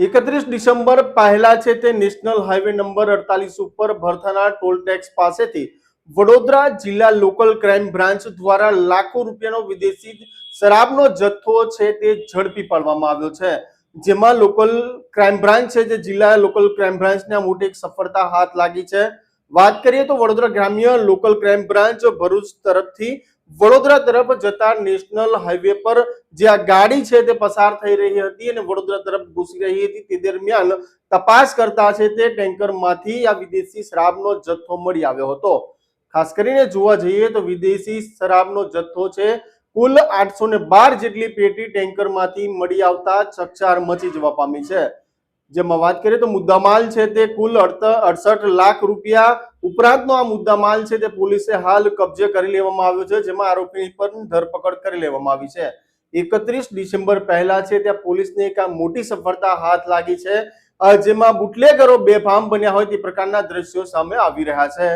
એકત્રીસ ડિસેમ્બર પહેલા છે તે નેશનલ હાઈવે નંબર અડતાલીસ ઉપર ભરથાના ટોલ ટેક્સ પાસેથી વડોદરા જિલ્લા લોકલ ક્રાઇમ બ્રાન્ચ દ્વારા લાખો રૂપિયાનો વિદેશી શરાબનો જથ્થો છે તે ઝડપી પાડવામાં આવ્યો છે. જેમાં લોકલ ક્રાઇમ બ્રાન્ચ છે જે જિલ્લા લોકલ ક્રાઇમ બ્રાન્ચને મોટી એક સફળતા હાથ લાગી છે. વાત કરીએ તો વડોદરા ગ્રામ્ય લોકલ ક્રાઇમ બ્રાન્ચ ભરૂચ તરફથી વડોદરા તરફ જતા નેશનલ હાઈવે પર જે આ ગાડી છે તે પસાર થઈ રહી હતી અને વડોદરા તરફ ઘૂસી રહી હતી. તે દરમિયાન તપાસ કરતા છે તે ટેન્કરમાંથી આ વિદેશી શરાબનો જથ્થો મળી આવ્યો હતો. ખાસ કરીને જોવા જઈએ તો વિદેશી શરાબનો જથ્થો છે કુલ આઠસો ને બાર જેટલી પેટી ટેન્કરમાંથી મળી આવતા ચકચાર મચી જવા પામી છે. જેમાં વાત કરીએ તો મુદ્દામાલ છે તે કુલ અડસઠ લાખ રૂપિયા ઉપરાંતનો આ મુદ્દા માલ છે તે પોલીસે હાલ કબજે કરી લેવામાં આવ્યો છે, જેમાં આરોપીની પણ ધરપકડ કરી લેવામાં આવી છે. એકત્રીસ ડિસેમ્બર પહેલા છે ત્યાં પોલીસને એક મોટી સફળતા હાથ લાગી છે જેમાં બુટલેગરો બેફામ બન્યા હોય તે પ્રકારના દ્રશ્યો સામે આવી રહ્યા છે.